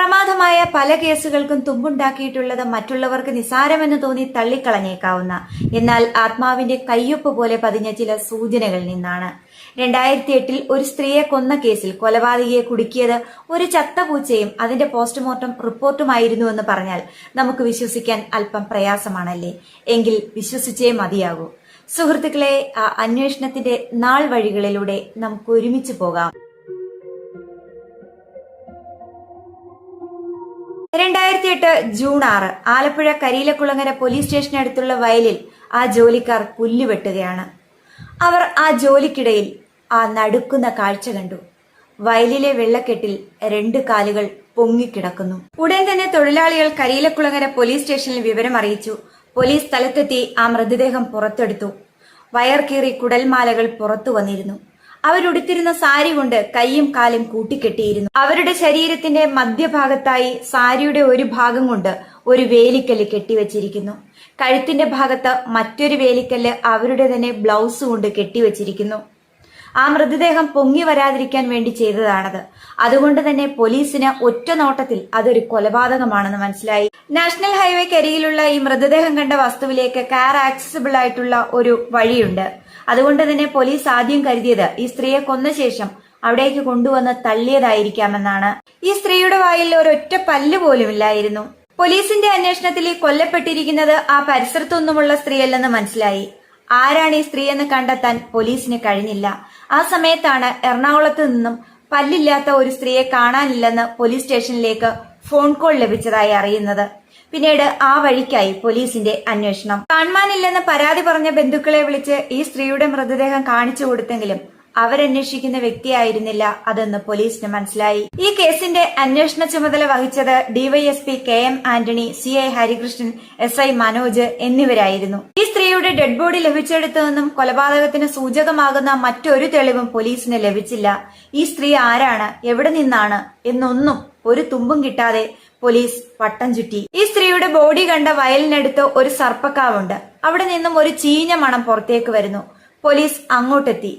പ്രമാദമായ പല കേസുകൾക്കും തുമ്പുണ്ടാക്കിയിട്ടുള്ളത് മറ്റുള്ളവർക്ക് നിസാരമെന്ന് തോന്നി തള്ളിക്കളഞ്ഞേക്കാവുന്ന. എന്നാൽ ആത്മാവിന്റെ കയ്യൊപ്പ് പോലെ പതിഞ്ഞ ചില സൂചനകളിൽ നിന്നാണ്. രണ്ടായിരത്തി എട്ടിൽ ഒരു സ്ത്രീയെ കൊന്ന കേസിൽ കൊലപാതകിയെ കുടുക്കിയത് ഒരു ചത്ത പൂച്ചയും അതിന്റെ പോസ്റ്റ്മോർട്ടം റിപ്പോർട്ടുമായിരുന്നുവെന്ന് പറഞ്ഞാൽ നമുക്ക് വിശ്വസിക്കാൻ അല്പം പ്രയാസമാണല്ലേ? എങ്കിൽ വിശ്വസിച്ചേ മതിയാകൂ. സുഹൃത്തുക്കളെ ആ അന്വേഷണത്തിന്റെ നാൾ വഴികളിലൂടെ നമുക്ക് ഒരുമിച്ച് പോകാം. രണ്ടായിരത്തി എട്ട് ജൂൺ ആറ് ആലപ്പുഴ കരീലക്കുളങ്ങര പോലീസ് സ്റ്റേഷനടുത്തുള്ള വയലിൽ ആ ജോലിക്കാർ പുല്ലുവെട്ടുകയാണ് അവർ ആ ജോലിക്കിടയിൽ ആ നടുക്കുന്ന കാഴ്ച കണ്ടു. വയലിലെ വെള്ളക്കെട്ടിൽ രണ്ട് കാലുകൾ പൊങ്ങിക്കിടക്കുന്നു. ഉടൻ തന്നെ തൊഴിലാളികൾ കരീലക്കുളങ്ങര പോലീസ് സ്റ്റേഷനിൽ വിവരം അറിയിച്ചു. പോലീസ് സ്ഥലത്തെത്തി ആ മൃതദേഹം പുറത്തെടുത്തു. വയർ കീറി കുടൽമാലകൾ പുറത്തു വന്നിരുന്നു. അവരുടുത്തിരുന്ന സാരി കൊണ്ട് കൈയും കാലും കൂട്ടിക്കെട്ടിയിരുന്നു. അവരുടെ ശരീരത്തിന്റെ മധ്യഭാഗത്തായി സാരിയുടെ ഒരു ഭാഗം കൊണ്ട് ഒരു വേലിക്കല്ല് കെട്ടിവെച്ചിരിക്കുന്നു. കഴുത്തിന്റെ ഭാഗത്ത് മറ്റൊരു വേലിക്കല്ല് അവരുടെ തന്നെ ബ്ലൗസ് കൊണ്ട് കെട്ടിവെച്ചിരിക്കുന്നു. ആ മൃതദേഹം പൊങ്ങി വരാതിരിക്കാൻ വേണ്ടി ചെയ്തതാണത്. അതുകൊണ്ട് തന്നെ പോലീസിന് ഒറ്റ നോട്ടത്തിൽ അതൊരു കൊലപാതകമാണെന്ന് മനസ്സിലായി. നാഷണൽ ഹൈവേക്കരികിലുള്ള ഈ മൃതദേഹം കണ്ട വസ്തുവിലേക്ക് കാർ ആക്സസിബിൾ ആയിട്ടുള്ള ഒരു വഴിയുണ്ട്. അതുകൊണ്ട് തന്നെ പോലീസ് ആദ്യം കരുതിയത് ഈ സ്ത്രീയെ കൊന്ന ശേഷം അവിടേക്ക് കൊണ്ടുവന്ന് തള്ളിയതായിരിക്കാമെന്നാണ്. ഈ സ്ത്രീയുടെ വായിൽ ഒരൊറ്റ പല്ല് പോലും ഇല്ലായിരുന്നു പോലീസിന്റെ അന്വേഷണത്തിൽ കൊല്ലപ്പെട്ടിരിക്കുന്നത് ആ പരിസരത്തൊന്നുമുള്ള സ്ത്രീയല്ലെന്ന് മനസ്സിലായി. ആരാണ് ഈ സ്ത്രീ എന്ന് കണ്ടെത്താൻ പോലീസിന് കഴിഞ്ഞില്ല. ആ സമയത്താണ് എറണാകുളത്ത് നിന്നും പല്ലില്ലാത്ത ഒരു സ്ത്രീയെ കാണാനില്ലെന്ന് പോലീസ് സ്റ്റേഷനിലേക്ക് ഫോൺ കോൾ ലഭിച്ചതായി അറിയുന്നത്. പിന്നീട് ആ വഴിക്കായി പോലീസിന്റെ അന്വേഷണം. കാണാനില്ലെന്ന് പരാതി പറഞ്ഞ ബന്ധുക്കളെ വിളിച്ച് ഈ സ്ത്രീയുടെ മൃതദേഹം കാണിച്ചു കൊടുത്തെങ്കിലും അവരന്വേഷിക്കുന്ന വ്യക്തിയായിരുന്നില്ല അതെന്ന് പോലീസിന് മനസ്സിലായി. ഈ കേസിന്റെ അന്വേഷണ ചുമതല വഹിച്ചത് DYSP K M Antony C I Harikrishnan S I Manoj എന്നിവരായിരുന്നു. സ്ത്രീയുടെ ഡെഡ് ബോഡി ലഭിച്ചെടുത്തു നിന്നും കൊലപാതകത്തിന് സൂചകമാകുന്ന മറ്റൊരു തെളിവും പോലീസിന് ലഭിച്ചില്ല. ഈ സ്ത്രീ ആരാണ്? എവിടെ നിന്നാണ്? എന്നൊന്നും ഒരു തുമ്പും കിട്ടാതെ പോലീസ് പട്ടം ചുറ്റി. ഈ സ്ത്രീയുടെ ബോഡി കണ്ട വയലിനടുത്ത് ഒരു സർപ്പക്കാവുണ്ട്. അവിടെ നിന്നും ഒരു ചീഞ്ഞ മണം പുറത്തേക്ക് വരുന്നു. പോലീസ് അങ്ങോട്ടെത്തി.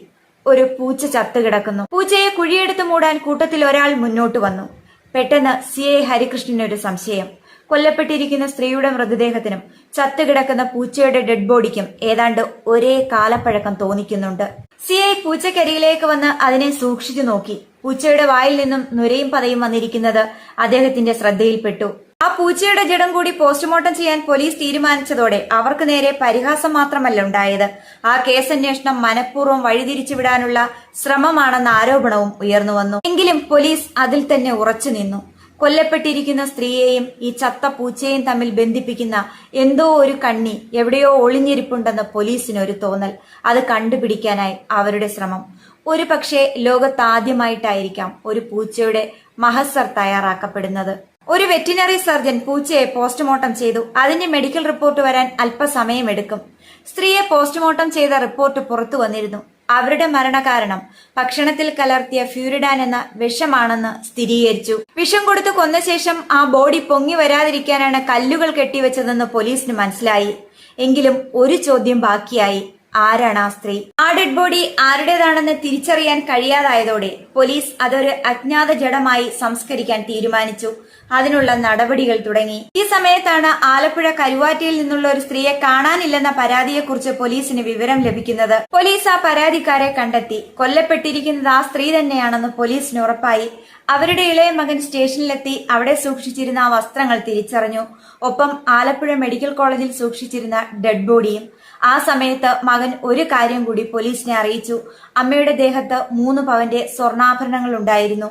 ഒരു പൂച്ച ചത്തു കിടക്കുന്നു. പൂച്ചയെ കുഴിയെടുത്ത് മൂടാൻ കൂട്ടത്തിൽ ഒരാൾ മുന്നോട്ട് വന്നു. പെട്ടെന്ന് സി എ ഹരികൃഷ്ണന് ഒരു സംശയം. കൊല്ലപ്പെട്ടിരിക്കുന്ന സ്ത്രീയുടെ മൃതദേഹത്തിനും ചത്തുകിടക്കുന്ന പൂച്ചയുടെ ഡെഡ് ബോഡിക്കും ഏതാണ്ട് ഒരേ കാലപ്പഴക്കം തോന്നിക്കുന്നുണ്ട്. സി ഐ പൂച്ചക്കരികിലേക്ക് വന്ന് അതിനെ സൂക്ഷിച്ചു നോക്കി. പൂച്ചയുടെ വായിൽ നിന്നും നുരയും പതയും വന്നിരിക്കുന്നത് അദ്ദേഹത്തിന്റെ ശ്രദ്ധയിൽപ്പെട്ടു. ആ പൂച്ചയുടെ ജഡം കൂടി പോസ്റ്റ്മോർട്ടം ചെയ്യാൻ പോലീസ് തീരുമാനിച്ചതോടെ അവർക്ക് നേരെ പരിഹാസം മാത്രമല്ല ഉണ്ടായത്. ആ കേസ് അന്വേഷണം മനഃപൂർവം വഴിതിരിച്ചുവിടാനുള്ള ശ്രമമാണെന്ന ആരോപണവും ഉയർന്നു വന്നു എങ്കിലും പോലീസ് അതിൽ തന്നെ ഉറച്ചു നിന്നു കൊല്ലപ്പെട്ടിരിക്കുന്ന സ്ത്രീയെയും ഈ ചത്ത പൂച്ചയെയും തമ്മിൽ ബന്ധിപ്പിക്കുന്ന എന്തോ ഒരു കണ്ണി എവിടെയോ ഒളിഞ്ഞിരിപ്പുണ്ടെന്ന് പോലീസിന് ഒരു തോന്നൽ. അത് കണ്ടുപിടിക്കാനായി അവരുടെ ശ്രമം. ഒരു പക്ഷേ ലോകത്താദ്യമായിട്ടായിരിക്കാം ഒരു പൂച്ചയുടെ മഹസർ തയ്യാറാക്കപ്പെടുന്നത്. ഒരു വെറ്റിനറി സർജൻ പൂച്ചയെ പോസ്റ്റ്മോർട്ടം ചെയ്തു. അതിന്റെ മെഡിക്കൽ റിപ്പോർട്ട് വരാൻ അല്പസമയമെടുക്കും. സ്ത്രീയെ പോസ്റ്റ്മോർട്ടം ചെയ്ത റിപ്പോർട്ട് പുറത്തു വന്നിരുന്നു. അവരുടെ മരണകാരണം. ഭക്ഷണത്തിൽ കലർത്തിയ ഫ്യൂരിഡാൻ എന്ന വിഷമാണെന്ന് സ്ഥിരീകരിച്ചു. വിഷം കൊടുത്തു കൊന്ന ശേഷം ആ ബോഡി പൊങ്ങി വരാതിരിക്കാനാണ് കല്ലുകൾ കെട്ടിവെച്ചതെന്ന് പോലീസിന് മനസ്സിലായി. എങ്കിലും ഒരു ചോദ്യം ബാക്കിയായി. ആരാണ് ആ സ്ത്രീ? ആ ഡെഡ് ബോഡി ആരുടേതാണെന്ന് തിരിച്ചറിയാൻ കഴിയാതായതോടെ പോലീസ് അതൊരു അജ്ഞാത ജഡമായി സംസ്കരിക്കാൻ തീരുമാനിച്ചു. അതിനുള്ള നടപടികൾ തുടങ്ങി. ഈ സമയത്താണ് ആലപ്പുഴ കരുവാറ്റയിൽ നിന്നുള്ള ഒരു സ്ത്രീയെ കാണാനില്ലെന്ന പരാതിയെക്കുറിച്ച് പോലീസിന് വിവരം ലഭിക്കുന്നത്. പോലീസ് ആ പരാതിക്കാരെ കണ്ടെത്തി. കൊല്ലപ്പെട്ടിരിക്കുന്നത് ആ സ്ത്രീ തന്നെയാണെന്ന് പോലീസിന് ഉറപ്പായി. അവരുടെ ഇളയ മകൻ സ്റ്റേഷനിലെത്തി അവിടെ സൂക്ഷിച്ചിരുന്ന ആ വസ്ത്രങ്ങൾ തിരിച്ചറിഞ്ഞു. ഒപ്പം ആലപ്പുഴ മെഡിക്കൽ കോളേജിൽ സൂക്ഷിച്ചിരുന്ന ഡെഡ് ബോഡിയും ആ സമയത്ത് മകൻ ഒരു കാര്യം കൂടി പോലീസിനെ അറിയിച്ചു. അമ്മയുടെ ദേഹത്ത് മൂന്ന് പവന്റെ സ്വർണാഭരണങ്ങൾ ഉണ്ടായിരുന്നു.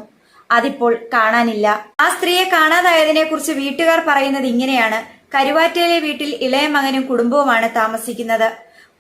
അതിപ്പോൾ കാണാനില്ല. ആ സ്ത്രീയെ കാണാതായതിനെ കുറിച്ച് വീട്ടുകാർ പറയുന്നത് ഇങ്ങനെയാണ്. കരുവാറ്റയിലെ വീട്ടിൽ ഇളയ മകനും കുടുംബവുമാണ് താമസിക്കുന്നത്.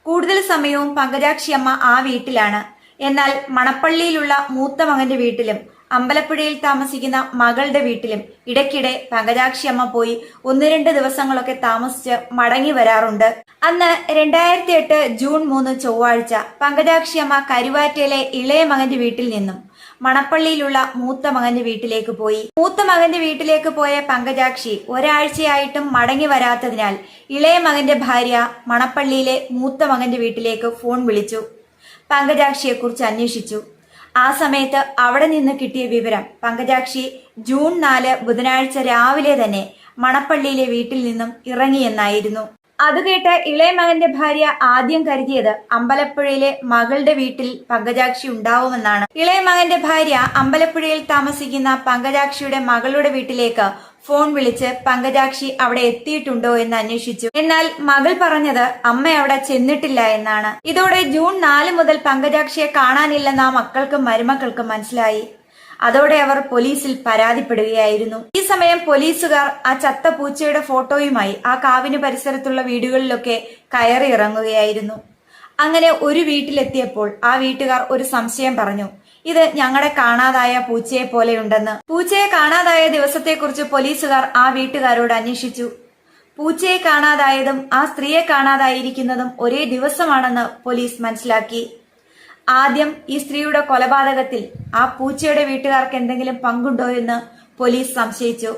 കൂടുതൽ സമയവും പങ്കജാക്ഷി അമ്മ ആ വീട്ടിലാണ്. എന്നാൽ മണപ്പള്ളിയിലുള്ള മൂത്ത മകന്റെ വീട്ടിലും അമ്പലപ്പുഴയിൽ താമസിക്കുന്ന മകളുടെ വീട്ടിലും ഇടയ്ക്കിടെ പങ്കജാക്ഷി അമ്മ പോയി ഒന്ന് രണ്ട് ദിവസങ്ങളൊക്കെ താമസിച്ച് മടങ്ങി വരാറുണ്ട്. അന്ന് രണ്ടായിരത്തി എട്ട് ജൂൺ മൂന്ന് ചൊവ്വാഴ്ച പങ്കജാക്ഷി അമ്മ കരുവാറ്റയിലെ ഇളയ മകന്റെ വീട്ടിൽ നിന്നും മണപ്പള്ളിയിലുള്ള മൂത്ത മകന്റെ വീട്ടിലേക്ക് പോയി. മൂത്ത മകന്റെ വീട്ടിലേക്ക് പോയ പങ്കജാക്ഷി ഒരാഴ്ചയായിട്ടും മടങ്ങി വരാത്തതിനാൽ ഇളയ മകന്റെ ഭാര്യ മണപ്പള്ളിയിലെ മൂത്ത മകന്റെ വീട്ടിലേക്ക് ഫോൺ വിളിച്ചു. പങ്കജാക്ഷിയെക്കുറിച്ച് അന്വേഷിച്ചു. ആ സമയത്ത് അവിടെ നിന്ന് കിട്ടിയ വിവരം പങ്കജാക്ഷി ജൂൺ നാല് ബുധനാഴ്ച രാവിലെ തന്നെ മണപ്പള്ളിയിലെ വീട്ടിൽ നിന്നും ഇറങ്ങിയെന്നായിരുന്നു. അത് കേട്ട് ഇളയ മകന്റെ ഭാര്യ ആദ്യം കരുതിയത് അമ്പലപ്പുഴയിലെ മകളുടെ വീട്ടിൽ പങ്കജാക്ഷി ഉണ്ടാവുമെന്നാണ്. ഇളയ മകന്റെ ഭാര്യ അമ്പലപ്പുഴയിൽ താമസിക്കുന്ന പങ്കജാക്ഷിയുടെ മകളുടെ വീട്ടിലേക്ക് ഫോൺ വിളിച്ച് പങ്കജാക്ഷി അവിടെ എത്തിയിട്ടുണ്ടോ എന്ന് അന്വേഷിച്ചു. എന്നാൽ മകൾ പറഞ്ഞത് അമ്മ അവിടെ ചെന്നിട്ടില്ല എന്നാണ്. ഇതോടെ ജൂൺ നാല് മുതൽ പങ്കജാക്ഷിയെ കാണാനില്ലെന്ന് ആ മക്കൾക്കും മരുമക്കൾക്കും മനസ്സിലായി. അതോടെ അവർ പോലീസിൽ പരാതിപ്പെടുകയായിരുന്നു. ഈ സമയം പോലീസുകാർ ആ ചത്ത പൂച്ചയുടെ ഫോട്ടോയുമായി ആ കാവിന് പരിസരത്തുള്ള വീടുകളിലൊക്കെ കയറി ഇറങ്ങുകയായിരുന്നു. അങ്ങനെ ഒരു വീട്ടിലെത്തിയപ്പോൾ ആ വീട്ടുകാർ ഒരു സംശയം പറഞ്ഞു. ഇത് ഞങ്ങളുടെ കാണാതായ പൂച്ചയെ പോലെയുണ്ടെന്ന്. പൂച്ചയെ കാണാതായ ദിവസത്തെക്കുറിച്ച് പോലീസുകാർ ആ വീട്ടുകാരോട് അന്വേഷിച്ചു. പൂച്ചയെ കാണാതായതും ആ സ്ത്രീയെ കാണാതായിരിക്കുന്നതും ഒരേ ദിവസമാണെന്ന് പോലീസ് മനസ്സിലാക്കി. ആദ്യം ഈ സ്ത്രീയുടെ കൊലപാതകത്തിൽ ആ പൂച്ചയുടെ വീട്ടുകാർക്ക് എന്തെങ്കിലും പങ്കുണ്ടോ എന്ന് പോലീസ് സംശയിച്ചു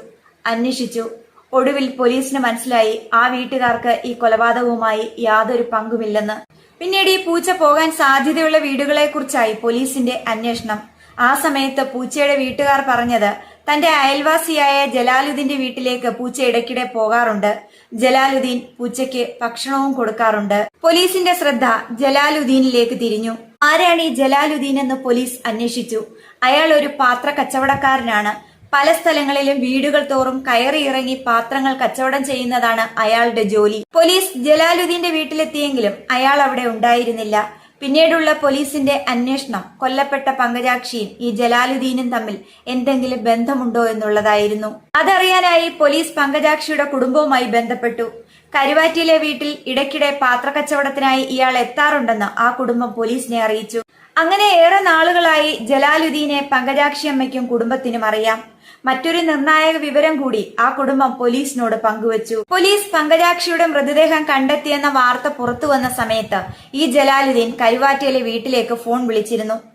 അന്വേഷിച്ചു. ഒടുവിൽ പോലീസിന് മനസ്സിലായി ആ വീട്ടുകാർക്ക് ഈ കൊലപാതകവുമായി യാതൊരു പങ്കുമില്ലെന്ന്. പിന്നീട് ഈ പൂച്ച പോകാൻ സാധ്യതയുള്ള വീടുകളെ കുറിച്ചായി പോലീസിന്റെ അന്വേഷണം. ആ സമയത്ത് പൂച്ചയുടെ വീട്ടുകാർ പറഞ്ഞത് തന്റെ അയൽവാസിയായ ജലാലുദ്ദീന്റെ വീട്ടിലേക്ക് പൂച്ച ഇടയ്ക്കിടെ പോകാറുണ്ട്. ജലാലുദ്ദീൻ പൂച്ചയ്ക്ക് ഭക്ഷണവും കൊടുക്കാറുണ്ട്. പോലീസിന്റെ ശ്രദ്ധ ജലാലുദ്ദീനിലേക്ക് തിരിഞ്ഞു. ആരാണ് ഈ ജലാലുദ്ദീൻ എന്ന് പോലീസ് അന്വേഷിച്ചു. അയാൾ ഒരു പാത്ര കച്ചവടക്കാരനാണ് പല സ്ഥലങ്ങളിലും വീടുകൾ തോറും കയറി ഇറങ്ങി പാത്രങ്ങൾ കച്ചവടം ചെയ്യുന്നതാണ് അയാളുടെ ജോലി. പോലീസ് ജലാലുദ്ദീന്റെ വീട്ടിലെത്തിയെങ്കിലും അയാൾ അവിടെ ഉണ്ടായിരുന്നില്ല. പിന്നീടുള്ള പോലീസിന്റെ അന്വേഷണം കൊല്ലപ്പെട്ട പങ്കജാക്ഷിയും ഈ ജലാലുദ്ദീനും തമ്മിൽ എന്തെങ്കിലും ബന്ധമുണ്ടോ എന്നുള്ളതായിരുന്നു. അതറിയാനായി പോലീസ് പങ്കജാക്ഷിയുടെ കുടുംബവുമായി ബന്ധപ്പെട്ടു. കരുവാറ്റിയിലെ വീട്ടിൽ ഇടയ്ക്കിടെ പാത്രക്കച്ചവടത്തിനായി ഇയാൾ എത്താറുണ്ടെന്ന് ആ കുടുംബം പോലീസിനെ അറിയിച്ചു. അങ്ങനെ ഏറെ നാളുകളായി ജലാലുദ്ദീനെ പങ്കജാക്ഷി അമ്മയ്ക്കും കുടുംബത്തിനും അറിയാം. മറ്റൊരു നിർണായക വിവരം കൂടി ആ കുടുംബം പോലീസിനോട് പങ്കുവച്ചു. പോലീസ് പങ്കജാക്ഷിയുടെ മൃതദേഹം കണ്ടെത്തിയെന്ന വാർത്ത പുറത്തു വന്ന സമയത്ത് ഈ ജലാലുദ്ദീൻ കരുവാറ്റയിലെ വീട്ടിലേക്ക് ഫോൺ വിളിച്ചിരുന്നു.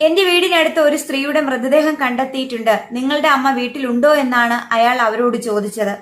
എന്റെ വീടിനടുത്ത് ഒരു സ്ത്രീയുടെ മൃതദേഹം കണ്ടെത്തിയിട്ടുണ്ട്. നിങ്ങളുടെ അമ്മ വീട്ടിലുണ്ടോ എന്നാണ് അയാൾ അവരോട് ചോദിച്ചത്.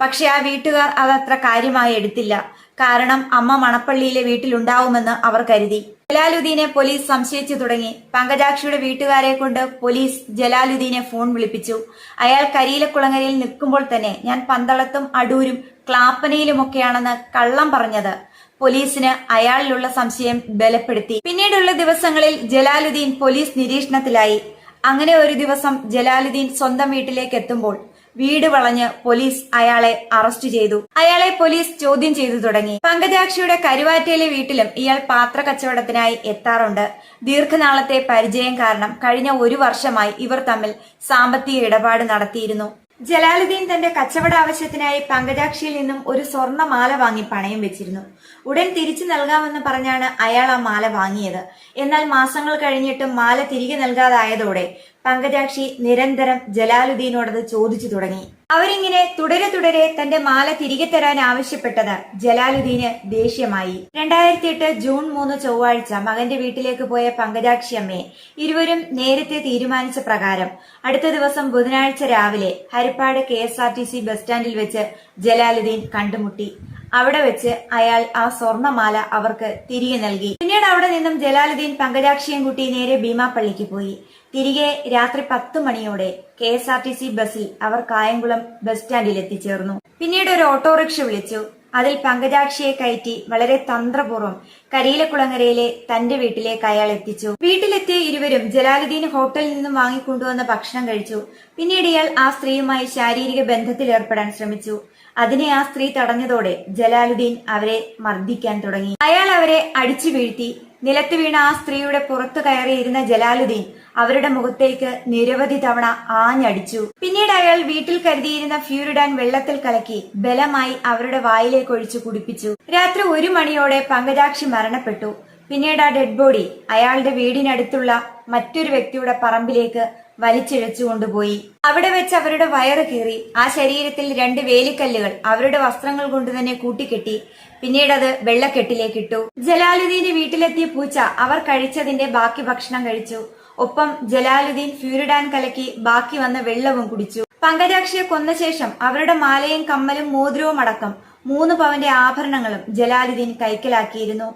പക്ഷെ ആ വീട്ടുകാർ അതത്ര കാര്യമായി എടുത്തില്ല. കാരണം അമ്മ മണപ്പള്ളിയിലെ വീട്ടിലുണ്ടാവുമെന്ന് അവർ കരുതി. ജലാലുദ്ദീനെ പോലീസ് സംശയിച്ചു തുടങ്ങി. പങ്കജാക്ഷിയുടെ വീട്ടുകാരെ കൊണ്ട് പോലീസ് ജലാലുദ്ദീനെ ഫോൺ വിളിപ്പിച്ചു. അയാൾ കരിയിലക്കുളങ്ങരയിൽ നിൽക്കുമ്പോൾ തന്നെ ഞാൻ പന്തളത്തും അടൂരും ക്ലാപ്പനയിലുമൊക്കെയാണെന്ന് കള്ളം പറഞ്ഞത്. പോലീസിന് അയാളിലുള്ള സംശയം ബലപ്പെടുത്തി. പിന്നീടുള്ള ദിവസങ്ങളിൽ ജലാലുദ്ദീൻ പോലീസ് നിരീക്ഷണത്തിലായി. അങ്ങനെ ഒരു ദിവസം ജലാലുദ്ദീൻ സ്വന്തം വീട്ടിലേക്ക് എത്തുമ്പോൾ വീട് വളഞ്ഞ് പോലീസ് അയാളെ അറസ്റ്റ് ചെയ്തു. അയാളെ പോലീസ് ചോദ്യം ചെയ്തു തുടങ്ങി. പങ്കജാക്ഷിയുടെ കരുവാറ്റയിലെ വീട്ടിലും ഇയാൾ പാത്ര കച്ചവടത്തിനായി എത്താറുണ്ട്. ദീർഘനാളത്തെ പരിചയം കാരണം കഴിഞ്ഞ ഒരു വർഷമായി ഇവർ തമ്മിൽ സാമ്പത്തിക ഇടപാട് നടത്തിയിരുന്നു. ജലാലുദ്ദീൻ തന്റെ കച്ചവട ആവശ്യത്തിനായി പങ്കജാക്ഷിയിൽ നിന്നും ഒരു സ്വർണമാല വാങ്ങി പണയം വെച്ചിരുന്നു. ഉടൻ തിരിച്ചു നൽകാമെന്ന് പറഞ്ഞാണ് അയാൾ ആ മാല വാങ്ങിയത്. എന്നാൽ മാസങ്ങൾ കഴിഞ്ഞിട്ടും മാല തിരികെ നൽകാതായതോടെ പങ്കജാക്ഷി നിരന്തരം ജലാലുദ്ദീനോടത് ചോദിച്ചു തുടങ്ങി. അവരിങ്ങനെ തുടരെ തുടരെ തന്റെ മാല തിരികെ തരാൻ ആവശ്യപ്പെട്ടത് ജലാലുദ്ദീന് ദേഷ്യമായി. രണ്ടായിരത്തി എട്ട് ജൂൺ മൂന്ന് ചൊവ്വാഴ്ച മകന്റെ വീട്ടിലേക്ക് പോയ പങ്കജാക്ഷി അമ്മയെ ഇരുവരും നേരത്തെ തീരുമാനിച്ച പ്രകാരം അടുത്ത ദിവസം ബുധനാഴ്ച രാവിലെ Harippad K S R T C bus സ്റ്റാൻഡിൽ വെച്ച് ജലാലുദ്ദീൻ കണ്ടുമുട്ടി. അവിടെ വെച്ച് അയാൾ ആ സ്വർണമാല അവർക്ക് തിരികെ നൽകി. പിന്നീട് അവിടെ നിന്നും ജലാലുദ്ദീൻ പങ്കജാക്ഷിയും കുട്ടി നേരെ ഭീമാപ്പള്ളിക്ക് പോയി. തിരികെ രാത്രി പത്ത് മണിയോടെ K S R T C ബസ്സിൽ അവർ കായംകുളം ബസ് സ്റ്റാൻഡിൽ എത്തിച്ചേർന്നു. പിന്നീട് ഒരു ഓട്ടോറിക്ഷ വിളിച്ചു. അതിൽ പങ്കജാക്ഷിയെ കയറ്റി വളരെ തന്ത്രപൂർവം കരിയിലക്കുളങ്ങരയിലെ തന്റെ വീട്ടിലേക്ക് അയാൾ എത്തിച്ചു. വീട്ടിലെത്തിയ ഇരുവരും ജലാലുദ്ദീൻ ഹോട്ടലിൽ നിന്നും വാങ്ങിക്കൊണ്ടുവന്ന ഭക്ഷണം കഴിച്ചു. പിന്നീട് ഇയാൾ ആ സ്ത്രീയുമായി ശാരീരിക ബന്ധത്തിൽ ഏർപ്പെടാൻ ശ്രമിച്ചു. അതിനെ ആ സ്ത്രീ തടഞ്ഞതോടെ ജലാലുദ്ദീൻ അവരെ മർദ്ദിക്കാൻ തുടങ്ങി. അയാൾ അവരെ അടിച്ചു വീഴ്ത്തി നിലത്ത് വീണ ആ സ്ത്രീയുടെ പുറത്തു കയറിയിരുന്ന ജലാലുദ്ദീൻ അവരുടെ മുഖത്തേക്ക് നിരവധി തവണ ആഞ്ഞടിച്ചു. പിന്നീട് അയാൾ വീട്ടിൽ കരുതിയിരുന്ന ഫ്യൂരിഡാൻ വെള്ളത്തിൽ കലക്കി ബലമായി അവരുടെ വായിലേക്ക് ഒഴിച്ചു കുടിപ്പിച്ചു. രാത്രി ഒരു മണിയോടെ പങ്കജാക്ഷി മരണപ്പെട്ടു. പിന്നീട് ആ ഡെഡ് ബോഡി അയാളുടെ വീടിനടുത്തുള്ള മറ്റൊരു വ്യക്തിയുടെ പറമ്പിലേക്ക് വലിച്ചിഴച്ചു കൊണ്ടുപോയി. അവിടെ വെച്ച് അവരുടെ വയറ് കീറി. ആ ശരീരത്തിൽ രണ്ട് വേലിക്കല്ലുകൾ അവരുടെ വസ്ത്രങ്ങൾ കൊണ്ട് തന്നെ കൂട്ടിക്കെട്ടി. പിന്നീട് അത് വെള്ളക്കെട്ടിലേക്ക് ഇട്ടു ജലാലുദ്ദീന്റെ വീട്ടിലെത്തിയ പൂച്ച അവർ കഴിച്ചതിന്റെ ബാക്കി ഭക്ഷണം കഴിച്ചു. ഒപ്പം ജലാലുദ്ദീൻ ഫ്യൂരിഡാൻ കലക്കി ബാക്കി വന്ന വെള്ളവും കുടിച്ചു. പങ്കജാക്ഷിയെ കൊന്ന ശേഷം അവരുടെ മാലയും കമ്മലും മോതിരവും അടക്കം മൂന്ന് പവന്റെ ആഭരണങ്ങളും ജലാലുദ്ദീൻ കൈക്കലാക്കിയിരുന്നു.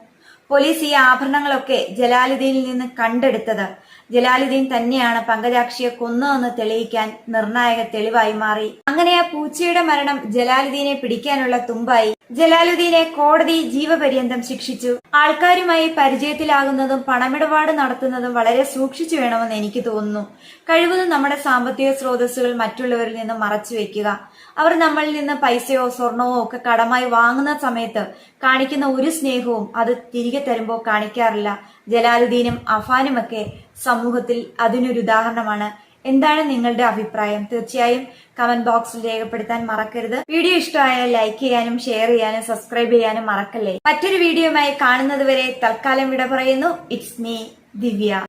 പോലീസ് ഈ ആഭരണങ്ങളൊക്കെ ജലാലുദ്ദീനിൽ നിന്ന് കണ്ടെടുത്തത് ജലാലുദ്ദീൻ തന്നെയാണ് പങ്കജാക്ഷിയെ കൊന്നതെന്ന് തെളിയിക്കാൻ നിർണായക തെളിവായി മാറി. അങ്ങനെ ആ പൂച്ചയുടെ മരണം ജലാലുദ്ദീനെ പിടിക്കാനുള്ള തുമ്പായി. ജലാലുദ്ദീനെ കോടതി ജീവപര്യന്തം ശിക്ഷിച്ചു. ആൾക്കാരുമായി പരിചയത്തിലാകുന്നതും പണമിടപാട് നടത്തുന്നതും വളരെ സൂക്ഷിച്ചു വേണമെന്ന് എനിക്ക് തോന്നുന്നു. കഴിവതും നമ്മുടെ സാമ്പത്തിക സ്രോതസ്സുകൾ മറ്റുള്ളവരിൽ നിന്ന് മറച്ചു വെക്കുക അവർ നമ്മളിൽ നിന്ന് പൈസയോ സ്വർണമോ ഒക്കെ കടമായി വാങ്ങുന്ന സമയത്ത് കാണിക്കുന്ന ഒരു സ്നേഹവും അത് തിരികെ തരുമ്പോൾ കാണിക്കാറില്ല. ജലാലുദ്ദീനും അഫാനുമൊക്കെ സമൂഹത്തിൽ അതിനൊരു ഉദാഹരണമാണ്. എന്താണ് നിങ്ങളുടെ അഭിപ്രായം? തീർച്ചയായും കമന്റ് ബോക്സിൽ രേഖപ്പെടുത്താൻ മറക്കരുത്. വീഡിയോ ഇഷ്ടമായാൽ ലൈക്ക് ചെയ്യാനും ഷെയർ ചെയ്യാനും സബ്സ്ക്രൈബ് ചെയ്യാനും മറക്കല്ലേ? മറ്റൊരു വീഡിയോയുമായി കാണുന്നതുവരെ തൽക്കാലം വിട പറയുന്നു. It's me Divya.